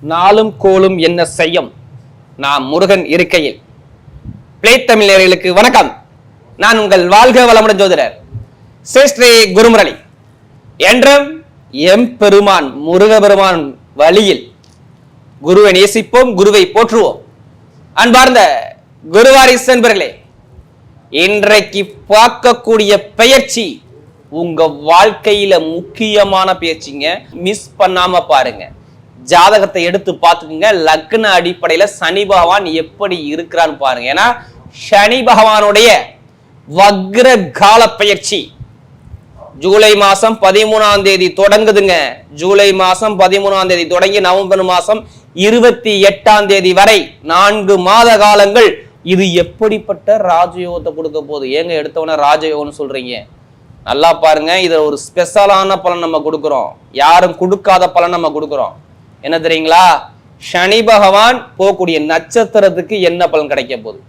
நாளும் கோலும் என்ன செய்யும்? நான் முருகன் இருக்கையில். பிளே தமிழர்களுக்கு வணக்கம். நான் உங்கள் வாழ்க வளமுடன் ஜோதிடர் சேஸ்ரீ குருமுரளி. என்றும் எம் பெருமான் முருக பெருமான் வழியில் குருவை நேசிப்போம் குருவை போற்றுவோம். அன்பார்ந்த குருவாரிஸ் என்பர்களே இன்றைக்கு பார்க்கக்கூடிய பெயர்ச்சி உங்க வாழ்க்கையில முக்கியமான பேச்சுங்க மிஸ் பண்ணாம பாருங்க. ஜாதகத்தை எடுத்து பார்த்துக்குங்க. லக்ன அடிப்படையில சனி பகவான் எப்படி இருக்கிறான்னு பாருங்க. ஏன்னா சனி பகவானுடைய வக்ர கால பயிற்சி ஜூலை மாசம் பதிமூணாம் தேதி தொடங்குதுங்க. ஜூலை மாசம் பதிமூணாம் தேதி தொடங்கி நவம்பர் மாசம் இருபத்தி எட்டாம் தேதி வரை நான்கு மாத காலங்கள் இது எப்படிப்பட்ட ராஜயோகத்தை கொடுக்க போகுது? ஏங்க எடுத்தவொடனே ராஜயோகம்னு சொல்றீங்க? நல்லா பாருங்க. இதில் ஒரு ஸ்பெஷலான பலன் நம்ம கொடுக்குறோம். யாரும் கொடுக்காத பலன் நம்ம கொடுக்குறோம். என்ன தெரியுங்களா? சனி பகவான் போகக்கூடிய நட்சத்திரத்துக்கு என்ன பலன் கிடைக்க போகுது?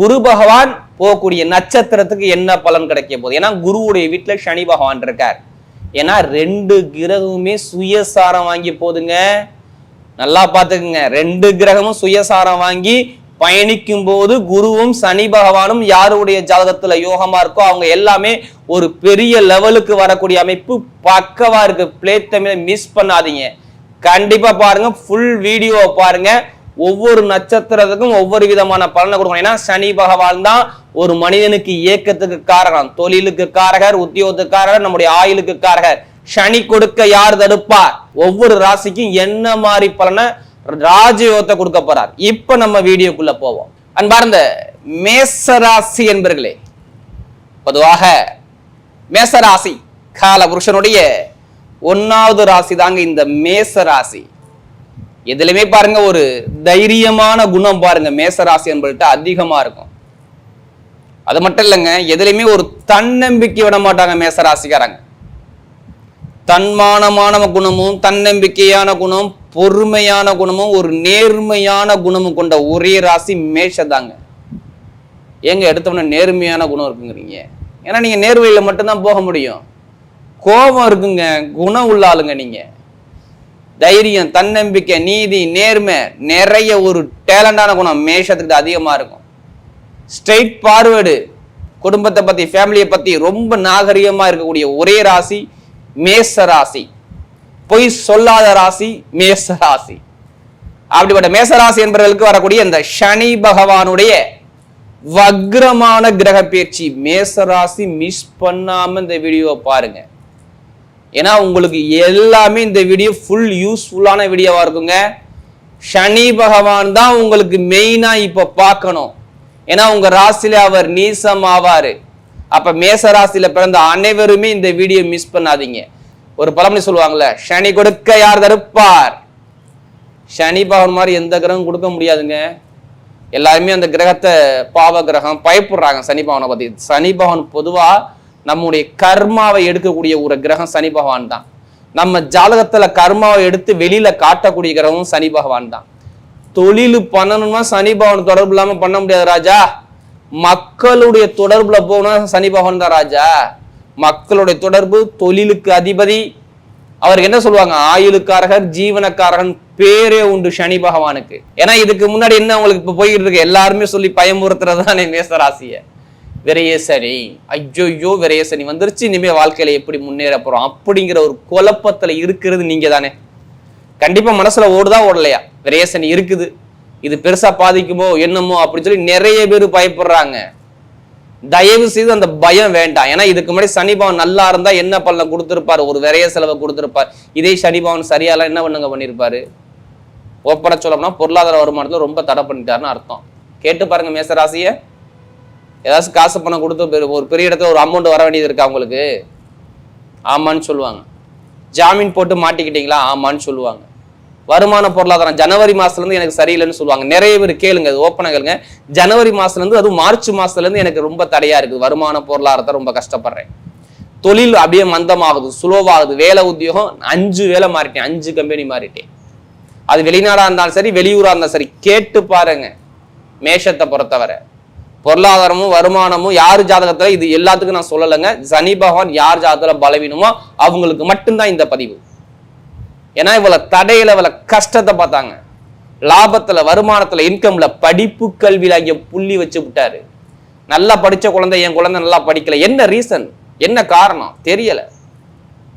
குரு பகவான் போகக்கூடிய நட்சத்திரத்துக்கு என்ன பலன் கிடைக்க போகுது? ஏன்னா குருவுடைய வீட்டில் சனி பகவான் இருக்கார். ஏன்னா ரெண்டு கிரகமுமே சுயசாரம் வாங்கி போதுங்க நல்லா பார்த்துக்குங்க. ரெண்டு கிரகமும் சுயசாரம் வாங்கி பயணிக்கும் போது குருவும் சனி பகவானும் யாருடைய ஜாதகத்துல யோகமா இருக்கோ அவங்க எல்லாமே ஒரு பெரிய லெவலுக்கு வரக்கூடிய அமைப்பு பக்கவா இருக்கு. பிளே தமிழை மிஸ் பண்ணாதீங்க. கண்டிப்பா பாருங்க ஃபுல் வீடியோ பாருங்க. ஒவ்வொரு நட்சத்திரத்துக்கும் ஒவ்வொரு விதமான பலனை கொடுக்கணும். ஏன்னா சனி பகவான் தான் ஒரு மனிதனுக்கு இயக்கத்துக்கு காரகம். தொழிலுக்கு காரகர் உத்தியோகத்துக்கு காரகர் நம்முடைய ஆயுளுக்கு காரகர். சனி கொடுக்க யார் தடுப்பார்? ஒவ்வொரு ராசிக்கும் என்ன மாதிரி பலனை ராஜயோகத்தை கொடுக்க போறார்? இப்ப நம்ம வீடியோக்குள்ள போவோம். அன்பார்ந்த மேசராசி என்பர்களே பொதுவாக மேசராசி கால புருஷனுடைய ஒன்னாவது ராசி தாங்க இந்த மேச ராசி. எதுலையுமே பாருங்க ஒரு தைரியமான குணம் பாருங்க மேச ராசி என்பதுட்டு அதிகமா இருக்கும். அது மட்டும் இல்லைங்க எதுலையுமே ஒரு தன்னம்பிக்கை விட மாட்டாங்க மேச ராசிக்காரங்க. தன்மானமான குணமும் தன்னம்பிக்கையான குணம் பொறுமையான குணமும் ஒரு நேர்மையான குணமும் கொண்ட ஒரே ராசி மேஷதாங்க. ஏங்க எடுத்தவொடனே நேர்மையான குணம் இருக்குங்கிறீங்க. ஏன்னா நீங்க நேர்வழியில மட்டும்தான் போக முடியும். கோபம் இருக்குங்க குணம் உள்ள ஆளுங்க நீங்க. தைரியம் தன்னம்பிக்கை நீதி நேர்மை நிறைய ஒரு டேலண்டான குணம் மேஷத்துக்கு அதிகமா இருக்கும். ஸ்ட்ரெயிட் பார்வேர்டு குடும்பத்தை பத்தி ஃபேமிலியை பத்தி ரொம்ப நாகரிகமா இருக்கக்கூடிய ஒரே ராசி மேச ராசி. பொய் சொல்லாத ராசி மேச ராசி. அப்படிப்பட்ட மேசராசி என்பவர்களுக்கு வரக்கூடிய இந்த சனி பகவானுடைய வக்ரமான கிரக பயிற்சி மேசராசி மிஸ் பண்ணாம இந்த வீடியோவை பாருங்க. ஏன்னா உங்களுக்கு எல்லாமே இந்த வீடியோ ஃபுல் யூஸ்ஃபுல்லான வீடியோவாக இருக்குங்க. சனி பகவான் தான் உங்களுக்கு மெயினாக இப்போ பார்க்கணும். ஏன்னா உங்கள் ராசியில அவர் நீசம் ஆவார். அப்போ மேச ராசியில் பிறந்த அனைவருமே இந்த வீடியோ மிஸ் பண்ணாதீங்க. ஒரு பழமொழி சொல்லுவாங்கள்ல சனி கொடுக்க யார் தடுப்பார்? சனி பகவான் மாதிரி எந்த கிரகம் கொடுக்க முடியாதுங்க. எல்லாருமே அந்த கிரகத்தை பாவ கிரகம் பயப்படுறாங்க சனி பகவானை பற்றி சனி பகவான் பொதுவாக நம்முடைய கர்மாவை எடுக்கக்கூடிய ஒரு கிரகம் சனி பகவான் தான். நம்ம ஜாதகத்துல கர்மாவை எடுத்து வெளியில காட்டக்கூடிய கிரகம் சனி பகவான் தான். தொழில் பண்ணணும்னா சனி பகவான் தொடர்பு இல்லாம பண்ண முடியாது ராஜா. மக்களுடைய தொடர்புல போகணும் சனி பகவான் தான் ராஜா. மக்களுடைய தொடர்பு தொழிலுக்கு அதிபதி. அவருக்கு என்ன சொல்லுவாங்க? ஆயுளுக்காரகர் ஜீவனக்காரகன் பேரே உண்டு சனி பகவானுக்கு. ஏன்னா இதுக்கு முன்னாடி என்ன உங்களுக்கு இப்ப போயிட்டு இருக்கு? எல்லாருமே சொல்லி பயமுறுத்துறதுதானே மேசராசியை. விரைய சனி ஐயோ விரைய சனி வந்துருச்சு. இனிமேல் வாழ்க்கையில் எப்படி முன்னேற போகிறோம் அப்படிங்கிற ஒரு குழப்பத்தில் இருக்கிறது நீங்கள் தானே கண்டிப்பாக மனசில் ஓடுதா ஓடலையா? விரைய சனி இருக்குது. இது பெருசாக பாதிக்குமோ என்னமோ அப்படின்னு சொல்லி நிறைய பேர் பயப்படுறாங்க. தயவு செய்து அந்த பயம் வேண்டாம். ஏன்னா இதுக்கு முன்னாடி சனிபவன் நல்லா இருந்தால் என்ன பலனை கொடுத்துருப்பார்? ஒரு விரைய செலவை கொடுத்துருப்பார். இதே சனிபவன் சரியாலாம் என்ன பண்ணுங்க பண்ணியிருப்பாரு ஓப்பன சொல்லணும்னா பொருளாதார வருமானத்தில் ரொம்ப தடை பண்ணிட்டாருன்னு அர்த்தம். கேட்டு பாருங்க மேசராசியை. ஏதாச்சும் காசு பணம் கொடுத்து பெரு- ஒரு பெரிய இடத்துல ஒரு அமௌண்ட் வர வேண்டியது இருக்கா உங்களுக்கு? ஆமான்னு சொல்லுவாங்க. ஜாமீன் போட்டு மாட்டிக்கிட்டீங்களா? ஆமான்னு சொல்லுவாங்க. வருமான பொருளாதாரம் ஜனவரி மாசத்துலேருந்து எனக்கு சரியில்லைன்னு சொல்லுவாங்க. நிறைய பேர் கேளுங்க அது ஓப்பனாக கேளுங்க. ஜனவரி மாசத்துலேருந்து அதுவும் மார்ச் மாசத்துலேருந்து எனக்கு ரொம்ப தடையாக இருக்குது. வருமான பொருளாதாரத்தை ரொம்ப கஷ்டப்படுறேன். தொழில் அப்படியே மந்தமாகுது சுலோவாகுது வேலை உத்தியோகம் அஞ்சு வேலை மாறிட்டேன். அஞ்சு கம்பெனி மாறிட்டேன். அது வெளிநாடாக இருந்தாலும் சரி வெளியூராக இருந்தாலும் சரி கேட்டு பாருங்க. மேஷத்தை பொறுத்தவரை. பொருளாதாரமும் வருமானமும் யார் ஜாதகத்தில்? இது எல்லாத்துக்கும் நான் சொல்லலைங்க. சனி பகவான் யார் ஜாதகத்தில் பலவீனமோ அவங்களுக்கு மட்டும்தான் இந்த பதிவு. ஏன்னா இவளை தடையில இவ்வளோ கஷ்டத்தை பார்த்தாங்க. லாபத்தில் வருமானத்தில் இன்கம்ல படிப்பு கல்வியில் அங்கே புள்ளி வச்சு விட்டாரு. நல்லா படித்த குழந்தை என் குழந்தை நல்லா படிக்கல. என்ன ரீசன் என்ன காரணம்? தெரியலை.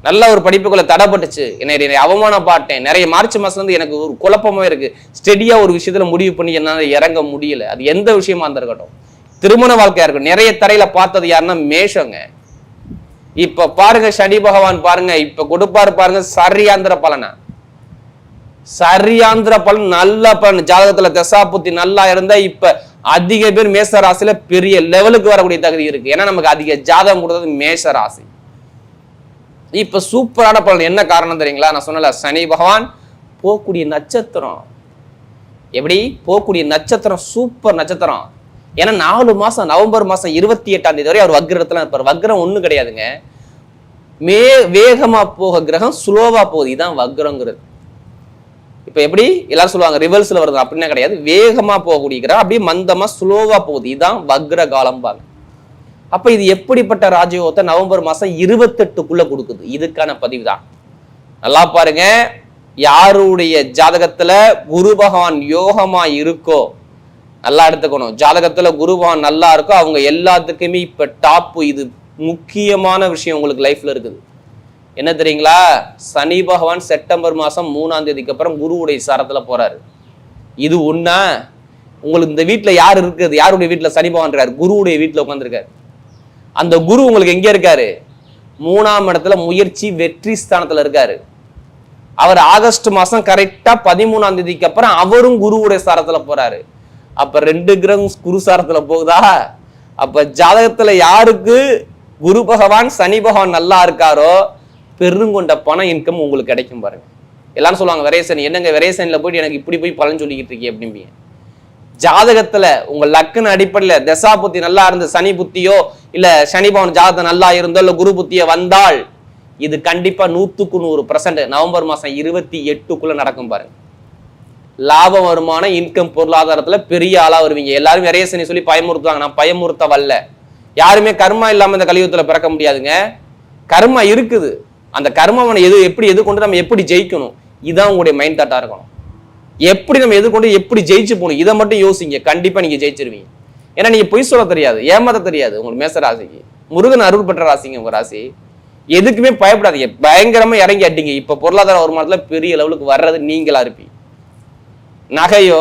நல்ல ஒரு படிப்புக்குள்ள தடைப்பட்டுச்சு. என்னை என்னை அவமானப்பாட்டேன் நிறைய மார்ச் மாசம் எனக்கு ஒரு குழப்பமா இருக்குது ஸ்டெடியாக ஒரு விஷயத்தில் முடிவு பண்ணி என்னால் இறங்க முடியல. அது எந்த விஷயமா இருந்திருக்கட்டும் திருமண வாழ்க்கையா இருக்கும் நிறைய தரையில பார்த்தது யாருன்னா மேஷங்க. இப்ப பாருங்க சனி பகவான் பாருங்க இப்ப கொடுப்பாரு பாருங்க சரியாந்திர பலனா? சரியாந்திர பலன் நல்ல பலன். ஜாதகத்துல தசாபுத்தி நல்லா இருந்தா இப்ப அதிக பேர் மேச ராசியில பெரிய லெவலுக்கு வரக்கூடிய தகுதி இருக்கு. ஏன்னா நமக்கு அதிக ஜாதகம் கொடுத்தது மேஷ ராசி. இப்ப சூப்பரான பலன். என்ன காரணம் தெரியுங்களா? நான் சொன்னல சனி பகவான் போகக்கூடிய நட்சத்திரம். எப்படி? போகக்கூடிய நட்சத்திரம் சூப்பர் நட்சத்திரம். ஏன்னா நாலு மாசம் நவம்பர் மாசம் இருபத்தி எட்டாம் தேதி வரை அவர் வக்ரத்துல இருப்பார். வக்ரம் ஒன்றும் கிடையாதுங்க. மே வேகமா போக கிரகம் ஸ்லோவா போகுது. இதுதான் வக்ரங்கிறது. இப்ப எப்படி? எல்லாரும் சொல்லுவாங்க ரிவர்ஸ்ல வருது. அப்படின்னா கிடையாது. வேகமா போகக்கூடிய கிரகம் அப்படியே மந்தமா ஸ்லோவா போகுது. இதுதான் வக்ர காலம்பாங்க. அப்ப இது எப்படிப்பட்ட ராஜயோகத்தை நவம்பர் மாசம் இருபத்தெட்டுக்குள்ளே கொடுக்குது? இதுக்கான பதிவு தான் நல்லா பாருங்க. யாருடைய ஜாதகத்துல குரு பகவான் யோகமா இருக்கோ நல்லா எடுத்துக்கணும். ஜாதகத்துல குருவான் நல்லா இருக்கோ அவங்க எல்லாத்துக்குமே இப்ப டாப் இது முக்கியமான விஷயம் உங்களுக்கு லைஃப்ல இருக்குது. என்ன தெரியுங்களா? சனி பகவான் செப்டம்பர் மாசம் மூணாம் தேதிக்கு அப்புறம் குருவுடைய சாரத்தில் போறாரு. இது ஒன்றா உங்களுக்கு இந்த வீட்டில் யார் இருக்குது யாருடைய வீட்டில் சனி பகவான் இருக்காரு? குருவுடைய வீட்ல உட்காந்துருக்காரு அந்த குரு உங்களுக்கு எங்க இருக்காரு? மூணாம் இடத்துல முயற்சி வெற்றி ஸ்தானத்துல இருக்காரு. அவர் ஆகஸ்ட் மாசம் கரெக்டா பதிமூணாம் தேதிக்கு அப்புறம் அவரும் குருவுடைய சாரத்துல போறாரு. அப்ப ரெண்டு கிரகம் குருசாரத்துல போகுதா? அப்ப ஜாதகத்துல யாருக்கு குரு பகவான் சனி பகவான் நல்லா இருக்காரோ பெருங்கொண்ட பணம் இன்கம் உங்களுக்கு கிடைக்கும் பாருங்க. எல்லாரும் சொல்லுவாங்க விரேசன் என்னங்க விரேசன்ல போயிட்டு எனக்கு இப்படி போய் பலன் சொல்லிக்கிட்டு இருக்கீங்க? அப்படிம்பீங்க. ஜாதகத்துல உங்க லக்குன்னு அடிப்படையில தசா புத்தி நல்லா இருந்த சனி புத்தியோ இல்ல சனி பவன் ஜாதகம் நல்லா இருந்தோ இல்ல குரு புத்தியோ வந்தால் இது கண்டிப்பா நூத்துக்கு நூறு பர்சன்ட் நவம்பர் மாசம் இருபத்தி எட்டுக்குள்ள நடக்கும் பாருங்க. லாப வருமானம் இன்கம் பொருளாதாரத்தில் பெரிய ஆளாக வருவீங்க. எல்லாரும் நிறைய சனி சொல்லி பயமுறுத்துவாங்க. நான் பயமுறுத்த வரல யாருமே கர்மா இல்லாமல் இந்த கலியுகத்தில் பிறக்க முடியாதுங்க. கர்மா இருக்குது. அந்த கர்மாவனை எது எப்படி எது கொண்டு நம்ம எப்படி ஜெயிக்கணும்? இதான் உங்களுடைய மைண்ட் தாட்டாக இருக்கணும். எப்படி நம்ம எது கொண்டு எப்படி ஜெயிச்சு போகணும்? இதை மட்டும் யோசிங்க. கண்டிப்பாக நீங்கள் ஜெயிச்சிருவீங்க. ஏன்னா நீங்கள் பொய் சொல்ல தெரியாது. ஏமாத்த தெரியாது. உங்களுக்கு மேச ராசிக்கு. முருகன் அருள் பெற்ற ராசிங்க உங்கள் ராசி. எதுக்குமே பயப்படாதீங்க. பயங்கரமாக இறங்கி அட்டிங்க இப்போ பொருளாதார வருமானத்தில் பெரிய லெவலுக்கு வர்றது நீங்களா இருப்பீங்க. நகையோ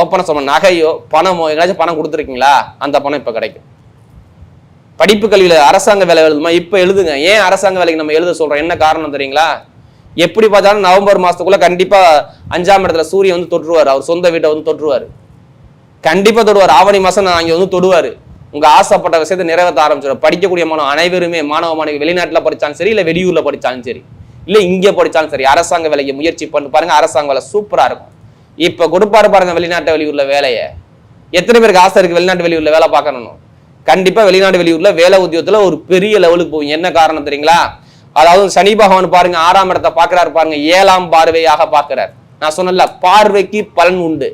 ஓப்பனா சொல்ல நகையோ பணமோ எங்கேயாச்சும் பணம் கொடுத்துருக்கீங்களா? அந்த பணம் இப்போ கிடைக்கும். படிப்பு கல்வியில் அரசாங்க வேலை எழுதுமா? இப்போ எழுதுங்க. ஏன் அரசாங்க வேலைக்கு நம்ம எழுத சொல்கிறோம் என்ன காரணம் தெரியுங்களா? எப்படி பார்த்தாலும் நவம்பர் மாதத்துக்குள்ளே கண்டிப்பாக அஞ்சாம் இடத்துல சூரியன் வந்து தொற்றுவார். அவர் சொந்த வீட்டை வந்து தொற்றுவார். கண்டிப்பாக தொடுவார். ஆவணி மாதம் நான் அங்கே வந்து தொடுவார். உங்கள் ஆசைப்பட்ட விஷயத்தை நிறைவேற்ற ஆரம்பிச்சிடும் படிக்கக்கூடிய மாணவ அனைவருமே மாணவ மாணவி வெளிநாட்டில் படித்தாலும் சரி இல்லை வெளியூரில் படித்தாலும் சரி இல்லை இங்கே படித்தாலும் சரி அரசாங்க வேலைக்கு முயற்சி பண்ணி பாருங்கள் அரசாங்க வேலை சூப்பராக இருக்கும். இப்ப கொடுப்பாரு பாருங்க வெளிநாட்டு வெளியூர்ல வேலையை. எத்தனை பேருக்கு ஆசை இருக்கு வெளிநாட்டு வெளியூர்ல வேலை பார்க்கணும் கண்டிப்பா வெளிநாடு வெளியூர்ல வேலை உத்தியோகத்துல ஒரு பெரிய லெவலுக்கு போகும் என்ன காரணம் தெரியுங்களா? அதாவது சனி பகவான் பாருங்க ஆறாம் இடத்தை பாக்குறாரு பாருங்க. ஏழாம் பார்வையாக பார்க்கிறார். நான் சொன்னல பார்வைக்கு பலன் உண்டு.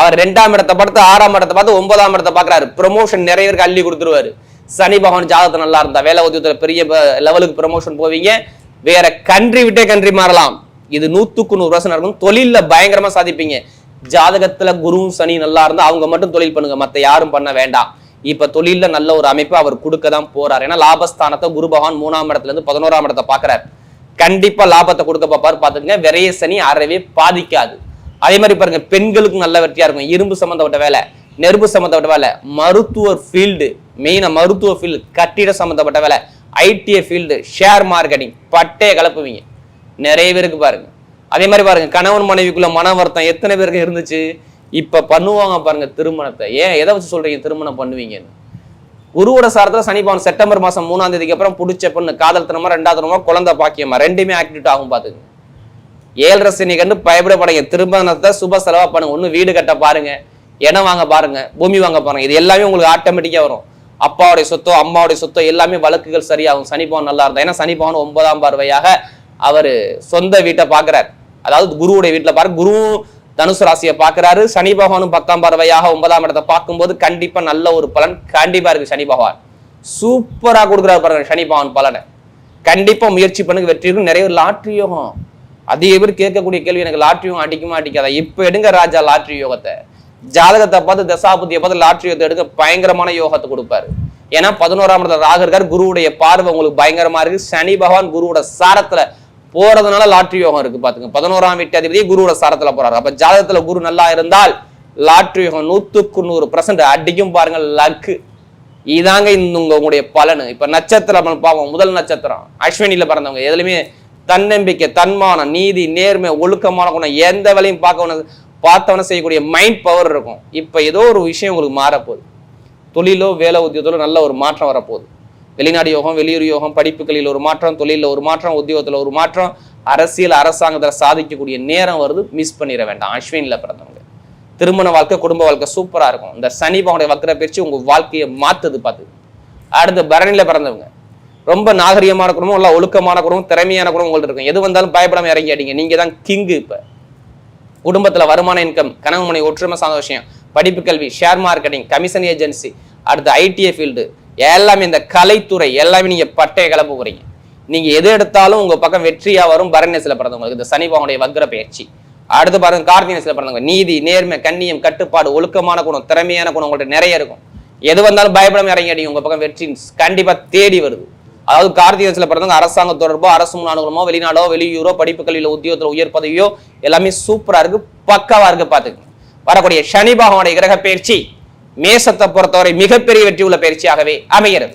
அவர் ரெண்டாம் இடத்தை பார்த்து ஆறாம் இடத்தை பார்த்து ஒன்பதாம் இடத்தை பார்க்கறாரு. ப்ரொமோஷன் நிறைய பேருக்கு அள்ளி கொடுத்துருவாரு. சனி பகவான் ஜாதகத்தை நல்லா இருந்தா வேலை உத்தியோகத்துல பெரிய லெவலுக்கு ப்ரொமோஷன் போவீங்க. வேற கண்ட்ரி விட்டே கண்ட்ரி மாறலாம். இது நூத்துக்கு நூறு வருஷம் நடக்கும். தொழிலில் பயங்கரமா சாதிப்பீங்க. ஜாதகத்துல குருவும் சனி நல்லா இருந்தா அவங்க மட்டும் தொழில் பண்ணுங்க. மத்த யாரும் பண்ண வேண்டாம். இப்ப தொழிலில் நல்ல ஒரு அமைப்பு அவர் கொடுக்க தான் போறார். ஏன்னா லாபஸ்தானத்தை குரு பகவான் மூணாம் இடத்துல இருந்து பதினோராம் இடத்தை பாக்குறாரு கண்டிப்பா லாபத்தை கொடுக்க பார்ப்பாரு பாத்துக்கங்க விரைய சனி அறவே பாதிக்காது. அதே மாதிரி பாருங்க பெண்களுக்கு நல்ல வெற்றியா இருக்கும். இரும்பு சம்பந்தப்பட்ட வேலை நெருப்பு சம்பந்தப்பட்ட வேலை மருத்துவ ஃபீல்டு மெயினாக மருத்துவ ஃபீல்டு கட்டிட சம்பந்தப்பட்ட வேலை ஐடிஐ ஃபீல்டு ஷேர் மார்க்கெட்டிங் பட்டையை கலப்புவீங்க. நிறைய பேருக்கு பாருங்க. அதே மாதிரி பாருங்க கணவன் மனைவிக்குள்ள மன வருத்தம் எத்தனை பேருக்கு இருந்துச்சு? இப்ப பண்ணுவாங்க பாருங்க திருமணத்தை. ஏன்? எதை வச்சு சொல்றீங்க திருமணம் பண்ணுவீங்கன்னு? குருவோட சாரத்துல சனி பவன் செப்டம்பர் மாசம் மூணாம் தேதிக்கு அப்புறம் பிடிச்ச பொண்ணு காதல் தினமா ரெண்டாவது தினமா குழந்தை பாக்கியமா ரெண்டுமே ஆக்டிவேட் ஆகும் பாத்துங்க ஏழரை சனி கண்டு பயப்படப்படாங்க திருமணத்தை சுப செலவா பண்ணுங்க. ஒண்ணு வீடு கட்ட பாருங்க. இடம் வாங்க பாருங்க. பூமி வாங்க பாருங்க. இது எல்லாமே உங்களுக்கு ஆட்டோமேட்டிக்கா வரும். அப்பாவுடைய சொத்தோ அம்மாவுடைய சொத்தோ எல்லாமே வழக்குகள் சரியாகும். சனி பவன் நல்லா இருந்தா. ஏன்னா சனி பவன் ஒன்பதாம் பார்வையாக அவர் சொந்த வீட்டை பார்க்கறார். அதாவது குருவுடைய வீட்டில் பாரு குருவும் தனுசு ராசியை பார்க்கறாரு. சனி பகவானும் பத்தாம் பார்வையாக ஒன்பதாம் இடத்தை பார்க்கும்போது கண்டிப்பாக நல்ல ஒரு பலன் கண்டிப்பாக இருக்கு சனி பகவான். சூப்பராக கொடுக்குறாரு பாருங்க சனி பகவான் பலனை. கண்டிப்பாக முயற்சி பண்ணுங்க வெற்றி இருக்கும். நிறைய லாட்ரி யோகம். அதிக பேர் கேட்கக்கூடிய கேள்வி எனக்கு லாட்ரியும் அடிக்குமா அடிக்காதா? இப்போ எடுங்க ராஜா லாட்ரி யோகத்தை. ஜாதகத்தை பார்த்து தசாபுத்தியை பார்த்து லாட்ரி யோகத்தை எடுக்க பயங்கரமான யோகத்தை கொடுப்பாரு. ஏன்னா பதினோராம் இடத்துல ராக இருக்கார். குருவுடைய பார்வை உங்களுக்கு பயங்கரமா இருக்கு. சனி பகவான் குருவோட சாரத்துல போறதுனால லாட்ரி யோகம் இருக்கு பாத்துங்க. பதினோராம் வீட்டு அதிபதி குருவோட சாரத்துல போறாரு. அப்ப ஜாதகத்துல குரு நல்லா இருந்தால் லாட்ரி யோகம் நூத்துக்கு நூறு பர்சன்ட் அடிக்கும் பாருங்க லக்கு. இதாங்க இந்த உங்களுடைய பலன். இப்ப நட்சத்திரம் பாவம் முதல் நட்சத்திரம் அஸ்வினில பிறந்தவங்க. எதுலையுமே தன்னம்பிக்கை தன்மானம் நீதி நேர்மை ஒழுக்கமான குணம் எந்த வேலையும் பார்க்கவன பார்த்தவன செய்யக்கூடிய மைண்ட் பவர் இருக்கும். இப்ப ஏதோ ஒரு விஷயம் உங்களுக்கு மாறப்போகுது. தொழிலோ வேலை உத்தியோகத்திலோ நல்ல ஒரு மாற்றம் வரப்போகுது. வெளிநாடு யோகம் வெளியூர் யோகம் படிப்புகளில் ஒரு மாற்றம் தொழிலில் ஒரு மாற்றம் உத்தியோகத்தில் ஒரு மாற்றம் அரசியல் அரசாங்கத்தில் சாதிக்கக்கூடிய நேரம் வருது மிஸ் பண்ணிட வேண்டாம். அஸ்வினில் பிறந்தவங்க. திருமண வாழ்க்கை குடும்ப வாழ்க்கை சூப்பராக இருக்கும். இந்த சனி பகனுடைய வக்கர பிரிச்சு உங்கள் வாழ்க்கையை மாற்றுது பார்த்து அடுத்து பரணியில் பிறந்தவங்க. ரொம்ப நாகரிகமான குடும்பம் இல்லை ஒழுக்கமான குடும்பம் திறமையான குடும்பம் உங்கள்ட்ட இருக்கும். எது வந்தாலும் பயப்படாம இறங்கி அடிங்க தான் கிங்கு இப்போ. குடும்பத்தில் வருமான இன்கம் கனவு மனை ஒற்றுமை சார்ந்த விஷயம் படிப்பு கல்வி ஷேர் மார்க்கெட்டிங் கமிஷன் ஏஜென்சி அடுத்து ஐடிஐ ஃபீல்டு எல்லாமே இந்த கலைத்துறை எல்லாமே நீங்க பட்டைய கிளம்ப போறீங்க. நீங்க எது எடுத்தாலும் உங்க பக்கம் வெற்றியா வரும் பரண்யசில பிறந்தவங்களுக்கு இந்த சனிபாவனுடைய வக்ர பயிற்சி. அடுத்து பாருங்க கார்த்திகேயசில பிறந்தவங்க நீதி நேர்மை கண்ணியம் கட்டுப்பாடு ஒழுக்கமான குணம் திறமையான குணம் உங்கள்ட்ட நிறைய இருக்கும். எது வந்தாலும் பயப்படாம இறங்கி அடிங்க உங்க பக்கம் வெற்றி கண்டிப்பா தேடி வருது. அதாவது கார்த்திகேயசில பிறந்தவங்க அரசாங்க தொடர்போ அரசு முன் வெளிநாடோ வெளியூரோ படிப்பு கல்வியில உத்தியோகத்துல உயர் பதவியோ எல்லாமே சூப்பரா இருக்கு பக்காவா இருக்கு பாத்துக்கங்க வரக்கூடிய சனி பகவானுடைய கிரக பயிற்சி. மேசத்தை பொறுத்தவரை மிகப்பெரிய வெற்றி உள்ள பயிற்சியாகவே அமைகிறது.